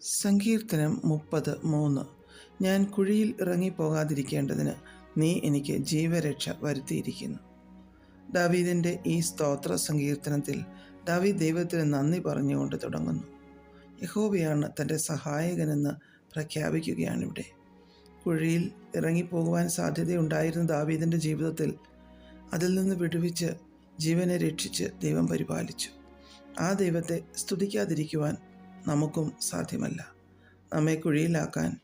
സങ്കീർത്തനം മുപ്പത് മൂന്ന്. ഞാൻ കുഴിയിൽ ഇറങ്ങിപ്പോകാതിരിക്കേണ്ടതിന് നീ എനിക്ക് ജീവരക്ഷ വരുത്തിയിരിക്കുന്നു. ദാവീദിന്റെ ഈ സ്തോത്ര സങ്കീർത്തനത്തിൽ ദാവീദ് ദൈവത്തിന് നന്ദി പറഞ്ഞുകൊണ്ട് തുടങ്ങുന്നു. യഹോവയാണ് തന്റെ സഹായകനെന്ന് പ്രഖ്യാപിക്കുകയാണിവിടെ. കുഴിയിൽ ഇറങ്ങിപ്പോകുവാൻ സാധ്യതയുണ്ടായിരുന്ന ദാവീദിന്റെ ജീവിതത്തിൽ അതിൽ നിന്ന് വിടുവിച്ച് ജീവനെ രക്ഷിച്ച് ദൈവം പരിപാലിച്ചു. ആ ദൈവത്തെ സ്തുതിക്കാതിരിക്കുവാൻ നമുക്കും സാധ്യമല്ല. നമ്മെ കുഴിയിലാക്കാൻ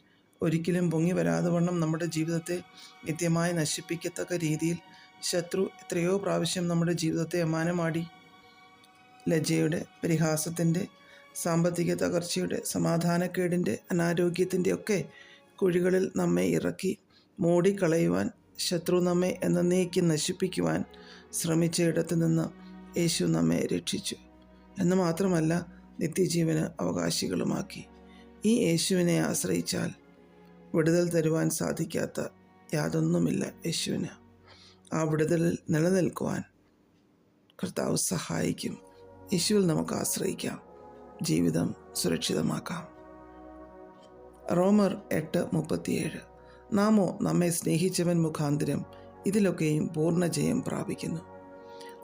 ഒരിക്കലും പൊങ്ങി വരാതെ വണ്ണം നമ്മുടെ ജീവിതത്തെ നിത്യമായി നശിപ്പിക്കത്തക്ക രീതിയിൽ ശത്രു എത്രയോ പ്രാവശ്യം നമ്മുടെ ജീവിതത്തെ അമാനമാടി. ലജ്ജയുടെ പരിഹാസത്തിന്റെ സാമ്പത്തിക തകർച്ചയുടെ സമാധാനക്കേടിന്റെ അനാരോഗ്യത്തിന്റെ ഒക്കെ കുഴികളിൽ നമ്മെ ഇറക്കി മൂടിക്കളയുവാൻ ശത്രു നമ്മെ എന്നേക്ക് നശിപ്പിക്കുവാൻ ശ്രമിച്ച ഇടത്തു നിന്ന് യേശു നമ്മെ രക്ഷിച്ചു. എന്ന് മാത്രമല്ല നിത്യജീവന് അവകാശികളുമാക്കി. ഈ യേശുവിനെ ആശ്രയിച്ചാൽ വിടുതൽ തരുവാൻ സാധിക്കാത്ത യാതൊന്നുമില്ല യേശുവിന്. ആ വിടുതലിൽ നിലനിൽക്കുവാൻ കർത്താവ് സഹായിക്കും. യേശുവിൽ നമുക്ക് ആശ്രയിക്കാം. ജീവിതം സുരക്ഷിതമാക്കാം. റോമർ എട്ട് മുപ്പത്തിയേഴ്. നാമോ നമ്മെ സ്നേഹിച്ചവൻ മുഖാന്തരം ഇതിലൊക്കെയും പൂർണ ജയം പ്രാപിക്കുന്നു.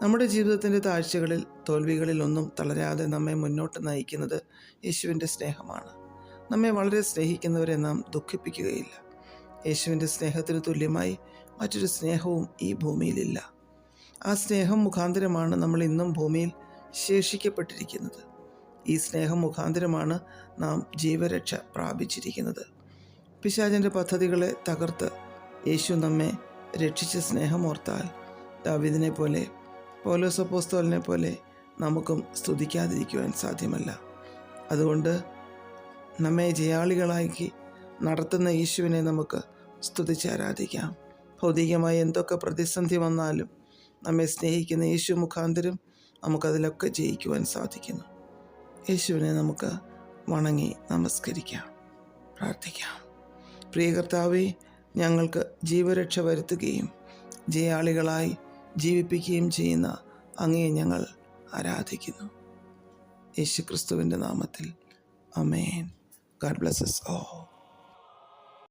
നമ്മുടെ ജീവിതത്തിന്റെ താഴ്ചകളിൽ തോൽവികളിൽ ഒന്നും തളരാതെ നമ്മെ മുന്നോട്ട് നയിക്കുന്നത് യേശുവിന്റെ സ്നേഹമാണ്. നമ്മെ വളരെ സ്നേഹിക്കുന്നവരെ നാം ദുഃഖിപ്പിക്കുകയില്ല. യേശുവിന്റെ സ്നേഹത്തിന് തുല്യമായി മറ്റൊരു സ്നേഹവും ഈ ഭൂമിയിലില്ല. ആ സ്നേഹം മുഖാന്തരമാണ് നമ്മൾ ഇന്നും ഭൂമിയിൽ ശേഷിക്കപ്പെട്ടിരിക്കുന്നത്. ഈ സ്നേഹം മുഖാന്തരമാണ് നാം ജീവരക്ഷ പ്രാപിച്ചിരിക്കുന്നത്. പിശാചിന്റെ പദ്ധതികളെ തകർത്ത് യേശു നമ്മെ രക്ഷിച്ച സ്നേഹമോർത്താൽ ദാവിദിനെ പോലെ പോലോസപ്പോസ്തോലിനെ പോലെ നമുക്കും സ്തുതിക്കാതിരിക്കുവാൻ സാധ്യമല്ല. അതുകൊണ്ട് നമ്മെ ജയാളികളാക്കി നടത്തുന്ന യേശുവിനെ നമുക്ക് സ്തുതിച്ച് ആരാധിക്കാം. ഭൗതികമായി എന്തൊക്കെ പ്രതിസന്ധി വന്നാലും നമ്മെ സ്നേഹിക്കുന്ന യേശു മുഖാന്തരം നമുക്കതിലൊക്കെ ജയിക്കുവാൻ സാധിക്കുന്നു. യേശുവിനെ നമുക്ക് വണങ്ങി നമസ്കരിക്കാം പ്രാർത്ഥിക്കാം. പ്രിയ കർത്താവെ ഞങ്ങൾക്ക് ജീവരക്ഷ വരുത്തുകയും ജയാളികളായി ജീവിപ്പിക്കുകയും ചെയ്യുന്ന അങ്ങയെ ഞങ്ങൾ ആരാധിക്കുന്നു. യേശുക്രിസ്തുവിന്റെ നാമത്തിൽ. അമേൻ ഗാഡ് ബ്ലസ്സസ് ഓ